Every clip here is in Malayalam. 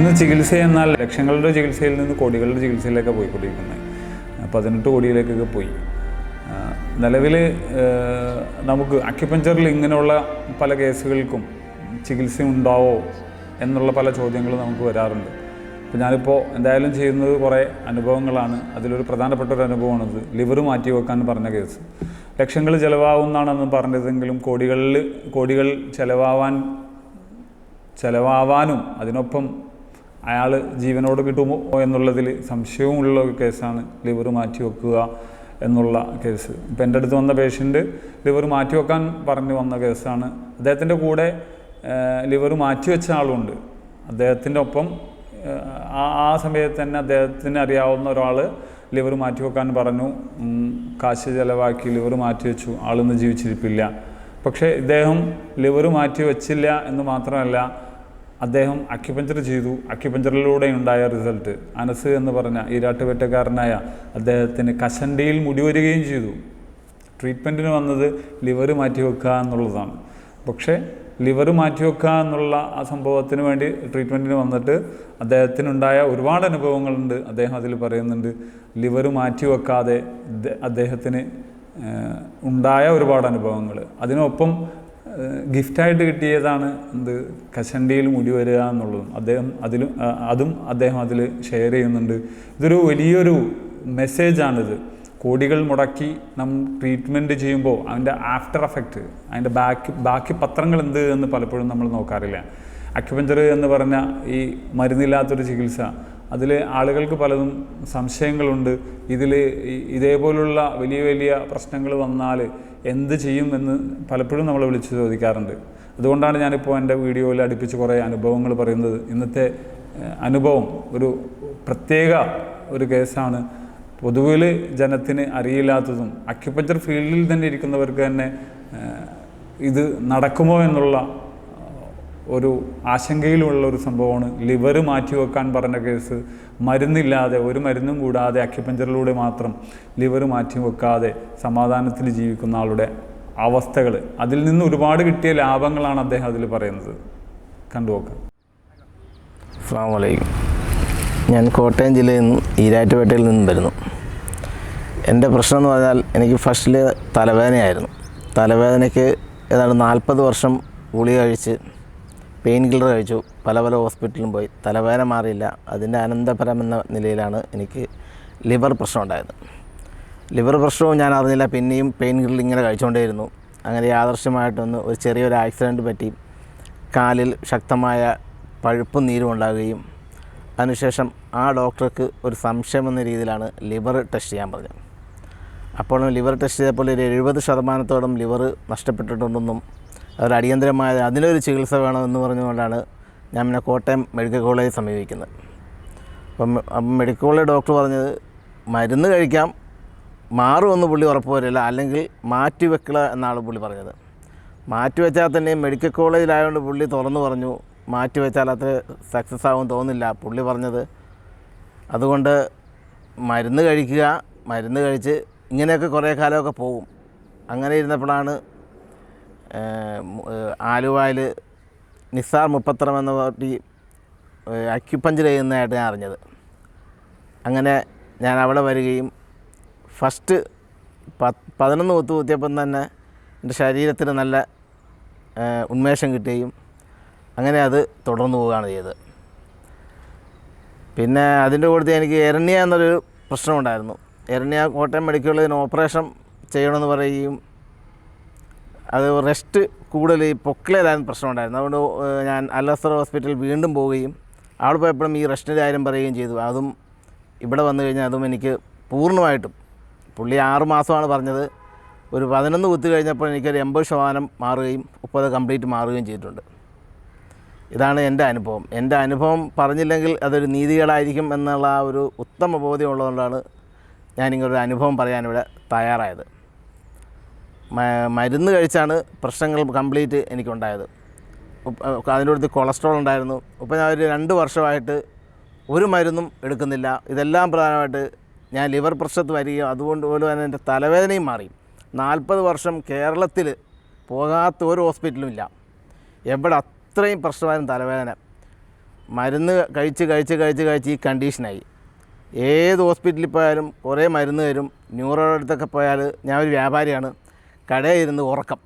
ഇന്ന് ചികിത്സ എന്നാൽ ലക്ഷങ്ങളുടെ ചികിത്സയിൽ നിന്ന് കോടികളുടെ ചികിത്സയിലേക്ക് പോയിക്കൊണ്ടിരിക്കുന്നത് പതിനെട്ട് കോടിയിലേക്കൊക്കെ പോയി. നിലവിൽ നമുക്ക് അക്യുപഞ്ചറിൽ ഇങ്ങനെയുള്ള പല കേസുകൾക്കും ചികിത്സ ഉണ്ടാവോ എന്നുള്ള പല ചോദ്യങ്ങൾ നമുക്ക് വരാറുണ്ട്. അപ്പോൾ ഞാനിപ്പോൾ എന്തായാലും ചെയ്യുന്നത് കുറേ അനുഭവങ്ങളാണ്. അതിലൊരു പ്രധാനപ്പെട്ട ഒരു അനുഭവമാണിത്. ലിവർ മാറ്റി വെക്കാൻ പറഞ്ഞ കേസ്. ലക്ഷങ്ങൾ ചിലവാകുന്നതാണെന്ന് പറഞ്ഞതെങ്കിലും കോടികളിൽ കോടികൾ ചിലവാവാൻ ചിലവാവാനും അതിനൊപ്പം അയാൾ ജീവനോട് കിട്ടുമോ എന്നുള്ളതിൽ സംശയവുമുള്ള ഒരു കേസാണ് ലിവർ മാറ്റി വെക്കുക എന്നുള്ള കേസ്. ഇപ്പം എന്റെ അടുത്ത് വന്ന പേഷ്യന്റ് ലിവർ മാറ്റി വെക്കാൻ പറഞ്ഞു വന്ന കേസാണ്. അദ്ദേഹത്തിന്റെ കൂടെ ലിവർ മാറ്റി വെച്ച ആളുണ്ട്. അദ്ദേഹത്തിന്റെ ഒപ്പം ആ ആ സമയത്ത് തന്നെ അദ്ദേഹത്തിന് അറിയാവുന്ന ഒരാൾ ലിവർ മാറ്റി വെക്കാൻ പറഞ്ഞു. കാശ് ചിലവാക്കി ലിവർ മാറ്റി വെച്ചു. ആളൊന്നും ജീവിച്ചിരിപ്പില്ല. പക്ഷേ ഇദ്ദേഹം ലിവർ മാറ്റി വെച്ചില്ല എന്ന് മാത്രമല്ല അദ്ദേഹം അക്യുപഞ്ചർ ചെയ്തു. അക്യുപഞ്ചറിലൂടെ ഉണ്ടായ റിസൾട്ട് അനസ് എന്ന് പറഞ്ഞ ഈരാട്ടുപേറ്റക്കാരനായ അദ്ദേഹത്തിന് കഷണ്ടിയിൽ മുടി വരികയും ചെയ്തു. ട്രീറ്റ്മെന്റിന് വന്നത് ലിവർ മാറ്റി വെക്കുക എന്നുള്ളതാണ്. പക്ഷേ ലിവർ മാറ്റി വെക്കുക എന്നുള്ള ആ സംഭവത്തിന് വേണ്ടി ട്രീറ്റ്മെന്റിന് വന്നിട്ട് അദ്ദേഹത്തിനുണ്ടായ ഒരുപാട് അനുഭവങ്ങളുണ്ട്. അദ്ദേഹം അതിൽ പറയുന്നുണ്ട് ലിവർ മാറ്റി വെക്കാതെ അദ്ദേഹത്തിന് ഉണ്ടായ ഒരുപാട് അനുഭവങ്ങൾ. അതിനൊപ്പം ഗിഫ്റ്റായിട്ട് കിട്ടിയതാണ് എന്ത് കശണ്ടിയിൽ മുടി വരിക എന്നുള്ളതും. അദ്ദേഹം അതിലും അതും അദ്ദേഹം അതിൽ ഷെയർ ചെയ്യുന്നുണ്ട്. ഇതൊരു വലിയൊരു മെസ്സേജാണിത് കോടികൾ മുടക്കി നാം ട്രീറ്റ്മെന്റ് ചെയ്യുമ്പോൾ അതിന്റെ ആഫ്റ്റർ എഫക്റ്റ് അതിന്റെ ബാക്കി ബാക്കി പത്രങ്ങൾ എന്ത് എന്ന് പലപ്പോഴും നമ്മൾ നോക്കാറില്ല. അക്യുപഞ്ചർ എന്ന് പറഞ്ഞ ഈ മരുന്നില്ലാത്തൊരു ചികിത്സ അതിൽ ആളുകൾക്ക് പലതും സംശയങ്ങളുണ്ട്. ഇതിൽ ഇതേപോലുള്ള വലിയ വലിയ പ്രശ്നങ്ങൾ വന്നാൽ എന്ത് ചെയ്യും എന്ന് പലപ്പോഴും നമ്മൾ വിളിച്ച് ചോദിക്കാറുണ്ട്. അതുകൊണ്ടാണ് ഞാനിപ്പോൾ എന്റെ വീഡിയോയിൽ അടുപ്പിച്ച് കുറേ അനുഭവങ്ങൾ പറയുന്നത്. ഇന്നത്തെ അനുഭവം ഒരു പ്രത്യേക ഒരു കേസാണ്. പൊതുവിൽ ജനത്തിന് അറിയില്ലാത്തതും അക്യുപഞ്ചർ ഫീൽഡിൽ തന്നെ ഇരിക്കുന്നവർക്ക് തന്നെ ഇത് നടക്കുമോ എന്നുള്ള ഒരു ആശങ്കയിലുള്ള ഒരു സംഭവമാണ്. ലിവർ മാറ്റിവെക്കാൻ പറഞ്ഞ കേസ് മരുന്നില്ലാതെ ഒരു മരുന്നും കൂടാതെ അക്യുപഞ്ചറിലൂടെ മാത്രം ലിവർ മാറ്റിവെക്കാതെ സമാധാനത്തിൽ ജീവിക്കുന്ന ആളുടെ അവസ്ഥകൾ അതിൽ നിന്ന് ഒരുപാട് കിട്ടിയ ലാഭങ്ങളാണ് അദ്ദേഹം അതിൽ പറയുന്നത്. കണ്ടുപോക്കാം അസ്സാം വലൈക്കും ഞാൻ കോട്ടയം ജില്ലയിൽ നിന്നും ഈരാറ്റുപേട്ടയിൽ നിന്നും വരുന്നു. എന്റെ പ്രശ്നം എന്ന് പറഞ്ഞാൽ എനിക്ക് ഫസ്റ്റിൽ തലവേദനയായിരുന്നു. തലവേദനയ്ക്ക് ഏതാണ്ട് നാൽപ്പത് വർഷം ഗുളിക കഴിച്ച് പെയിൻ കില്ലർ കഴിച്ചു. പല പല ഹോസ്പിറ്റലിലും പോയി. തലവേദന മാറിയില്ല. അതിന്റെ അനന്തപരം എന്ന നിലയിലാണ് എനിക്ക് ലിവർ പ്രശ്നം ഉണ്ടായത് ലിവർ പ്രശ്നവും ഞാൻ അറിഞ്ഞില്ല. പിന്നെയും പെയിൻ കില്ലർ ഇങ്ങനെ കഴിച്ചുകൊണ്ടേയിരുന്നു. അങ്ങനെ യാദർശ്യമായിട്ടൊന്ന് ഒരു ചെറിയൊരു ആക്സിഡന്റ് പറ്റി. കാലിൽ ശക്തമായ പഴുപ്പും നീരും ഉണ്ടാകുകയും അതിനുശേഷം ആ ഡോക്ടർക്ക് ഒരു സംശയം എന്ന രീതിയിലാണ് ലിവർ ടെസ്റ്റ് ചെയ്യാൻ പറഞ്ഞത്. അപ്പോൾ ലിവർ ടെസ്റ്റ് ചെയ്തപ്പോൾ ഒരു എഴുപത് ശതമാനത്തോളം ലിവർ നഷ്ടപ്പെട്ടിട്ടുണ്ടെന്നും ഒരു അടിയന്തരമായ അതിനൊരു ചികിത്സ വേണമെന്ന് പറഞ്ഞുകൊണ്ടാണ് ഞാൻ പിന്നെ കോട്ടയം മെഡിക്കൽ കോളേജ് സമീപിക്കുന്നത്. അപ്പം മെഡിക്കൽ കോളേജ് ഡോക്ടർ പറഞ്ഞത് മരുന്ന് കഴിക്കാം മാറുമെന്ന് പുള്ളി ഉറപ്പ് വരില്ല അല്ലെങ്കിൽ മാറ്റി വെക്കുക എന്നാണ് പുള്ളി പറഞ്ഞത്. മാറ്റി വെച്ചാൽ തന്നെ മെഡിക്കൽ കോളേജിലായതുകൊണ്ട് പുള്ളി തുറന്നു പറഞ്ഞു മാറ്റി വെച്ചാൽ അത് സക്സസ് ആവും തോന്നില്ല പുള്ളി പറഞ്ഞത് അതുകൊണ്ട് മരുന്ന് കഴിക്കുക മരുന്ന് കഴിച്ച് ഇങ്ങനെയൊക്കെ കുറേ കാലമൊക്കെ പോകും. അങ്ങനെ ഇരുന്നപ്പോഴാണ് ആലുവയിൽ നിസാർ മുപ്പത്തറം എന്ന പാർട്ടി അക്യുപഞ്ചർ ചെയ്യുന്നതായിട്ട് ഞാൻ അറിഞ്ഞത്. അങ്ങനെ ഞാൻ അവിടെ വരികയും ഫസ്റ്റ് പതിനൊന്ന് കുത്തു കുത്തിയപ്പം തന്നെ എന്റെ ശരീരത്തിന് നല്ല ഉന്മേഷം കിട്ടുകയും അങ്ങനെ അത് തുടർന്നു പോവുകയാണ് ചെയ്തത്. പിന്നെ അതിന്റെ കൂടുതൽ എനിക്ക് എരണ്യ എന്നൊരു പ്രശ്നമുണ്ടായിരുന്നു. എരണ്യ കോട്ടയം മെഡിക്കൽ കോളേജിന് ഓപ്പറേഷൻ ചെയ്യണമെന്ന് പറയുകയും അത് റെസ്റ്റ് കൂടുതൽ ഈ പൊക്കിളയിലായിരുന്നു പ്രശ്നമുണ്ടായിരുന്നു. അതുകൊണ്ട് ഞാൻ അലസർ ഹോസ്പിറ്റലിൽ വീണ്ടും പോവുകയും അവിടെ പോയപ്പോഴും ഈ റെസ്റ്റിന്റെ കാര്യം പറയുകയും ചെയ്തു. അതും ഇവിടെ വന്നു കഴിഞ്ഞാൽ അതും എനിക്ക് പൂർണമായിട്ടും പുള്ളി ആറ് മാസമാണ് പറഞ്ഞത് ഒരു പതിനൊന്ന് കുത്തി കഴിഞ്ഞപ്പോൾ എനിക്കൊരു എൺപത് ശതമാനം മാറുകയും മുപ്പത് കംപ്ലീറ്റ് മാറുകയും ചെയ്തിട്ടുണ്ട്. ഇതാണ് എന്റെ അനുഭവം. എന്റെ അനുഭവം പറഞ്ഞില്ലെങ്കിൽ അതൊരു നീതികളായിരിക്കും എന്നുള്ള ആ ഒരു ഉത്തമ ബോധ്യമുള്ളതുകൊണ്ടാണ് ഞാനിങ്ങനൊരു അനുഭവം പറയാനിവിടെ തയ്യാറായത്. മരുന്ന് കഴിച്ചാണ് പ്രശ്നങ്ങൾ കംപ്ലീറ്റ് എനിക്കുണ്ടായത്. അടുത്ത് കൊളസ്ട്രോൾ ഉണ്ടായിരുന്നു. ഇപ്പോൾ ഞാൻ ഒരു രണ്ട് വർഷമായിട്ട് ഒരു മരുന്നും എടുക്കുന്നില്ല. ഇതെല്ലാം പ്രധാനമായിട്ട് ഞാൻ ലിവർ പ്രശ്നത്ത് വരികയും അതുകൊണ്ട് പോലും തന്നെ എന്റെ തലവേദനയും മാറി. നാൽപ്പത് വർഷം കേരളത്തിൽ പോകാത്ത ഒരു ഹോസ്പിറ്റലും ഇല്ല. എവിടെ അത്രയും പ്രശ്നമായിരുന്നു തലവേദന. മരുന്ന് കഴിച്ച് കഴിച്ച് കഴിച്ച് കഴിച്ച് ഈ കണ്ടീഷനായി. ഏത് ഹോസ്പിറ്റലിൽ പോയാലും കുറേ മരുന്ന് തരും. ന്യൂറോയുടെ അടുത്തൊക്കെ പോയാൽ ഞാൻ ഒരു വ്യാപാരിയാണ്. കടയിൽ ഇരുന്ന് ഉറക്കം.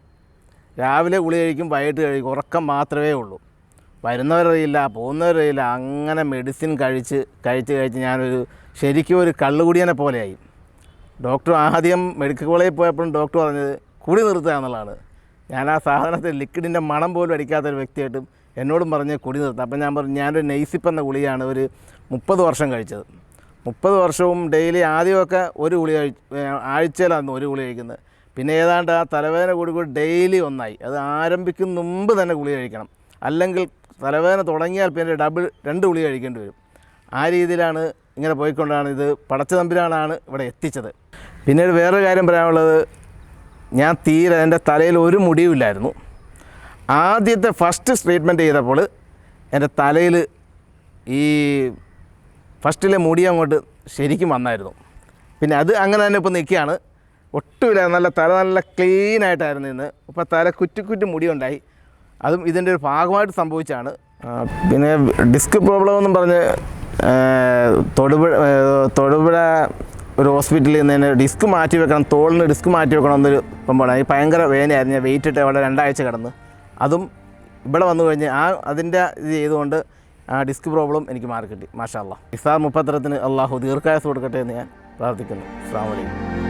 രാവിലെ ഗുളി കഴിക്കും വൈകിട്ട് കഴിക്കും ഉറക്കം മാത്രമേ ഉള്ളൂ. വരുന്നവരറിയില്ല പോകുന്നവരറിയില്ല. അങ്ങനെ മെഡിസിൻ കഴിച്ച് കഴിച്ച് കഴിച്ച് ഞാനൊരു ശരിക്കും ഒരു കള്ളുകുടിയനെ പോലെയായി. ഡോക്ടർ ആദ്യം മെഡിക്കൽ കോളേജിൽ പോയപ്പോഴും ഡോക്ടർ പറഞ്ഞത് കുടി നിർത്തുക എന്നുള്ളതാണ്. ഞാൻ ആ സാധനത്തിൽ ലിക്വിഡിന്റെ മണം പോലും അടിക്കാത്ത ഒരു വ്യക്തിയായിട്ടും എന്നോടും പറഞ്ഞ് കുടി നിർത്തുക. അപ്പം ഞാൻ പറഞ്ഞു ഞാനൊരു നെയ്സിപ്പ് എന്ന ഗുളിയാണ് ഒരു മുപ്പത് വർഷം കഴിച്ചത്. മുപ്പത് വർഷവും ഡെയിലി ആദ്യമൊക്കെ ഒരു ഗുളി കഴി ആഴ്ചയിലാണ് ഒരു ഗുളി കഴിക്കുന്നത്. പിന്നെ ഏതാണ്ട് ആ തലവേദന കൂടി കൂടി ഡെയിലി ഒന്നായി. അത് ആരംഭിക്കും മുമ്പ് തന്നെ ഗുളി കഴിക്കണം. അല്ലെങ്കിൽ തലവേദന തുടങ്ങിയാൽ പിന്നെ ഡബിൾ രണ്ട് ഗുളി കഴിക്കേണ്ടി വരും. ആ രീതിയിലാണ് ഇങ്ങനെ പോയിക്കൊണ്ടാണ് ഇത് പടച്ച തമ്പുരാനാണ് ഇവിടെ എത്തിച്ചത്. പിന്നീട് വേറൊരു കാര്യം പറയാനുള്ളത് ഞാൻ തീരെ എന്റെ തലയിൽ ഒരു മുടിയുമില്ലായിരുന്നു. ആദ്യത്തെ ഫസ്റ്റ് ട്രീറ്റ്മെന്റ് ചെയ്തപ്പോൾ എന്റെ തലയിൽ ഈ ഫസ്റ്റിലെ മുടി അങ്ങോട്ട് ശരിക്കും വന്നായിരുന്നു. പിന്നെ അത് അങ്ങനെ തന്നെ ഇപ്പോൾ നിൽക്കുകയാണ്. ഒട്ടുമില്ല നല്ല തല നല്ല ക്ലീൻ ആയിട്ടായിരുന്നു ഇന്ന്. ഇപ്പോൾ തല കുറ്റി കുറ്റി മുടി ഉണ്ടായി അതും ഇതിന്റെ ഒരു ഭാഗമായിട്ട് സംഭവിച്ചാണ്. പിന്നെ ഡിസ്ക് പ്രോബ്ലം എന്നും പറഞ്ഞ് തൊടുപുഴ തൊടുപുഴ ഒരു ഹോസ്പിറ്റലിൽ നിന്ന് തന്നെ ഡിസ്ക് മാറ്റി വെക്കണം തോളിന് ഡിസ്ക് മാറ്റി വെക്കണം എന്നൊരു സംഭവമാണ്. ഈ ഭയങ്കര വേദനയായിരുന്നു. ഞാൻ വെയിറ്റ് ഇട്ട് അവിടെ രണ്ടാഴ്ച കിടന്ന്. അതും ഇവിടെ വന്നു കഴിഞ്ഞ് ആ അതിന്റെ ഇത് ചെയ്തുകൊണ്ട് ആ ഡിസ്ക് പ്രോബ്ലം എനിക്ക് മാറി കിട്ടി. മാഷാ അല്ലാ ഇസാർ മുപ്പത്തരത്തിന് അള്ളാഹു ദീർഘായസ് കൊടുക്കട്ടെ എന്ന് ഞാൻ പ്രാർത്ഥിക്കുന്നു. അസ്സാം വലൈക്കും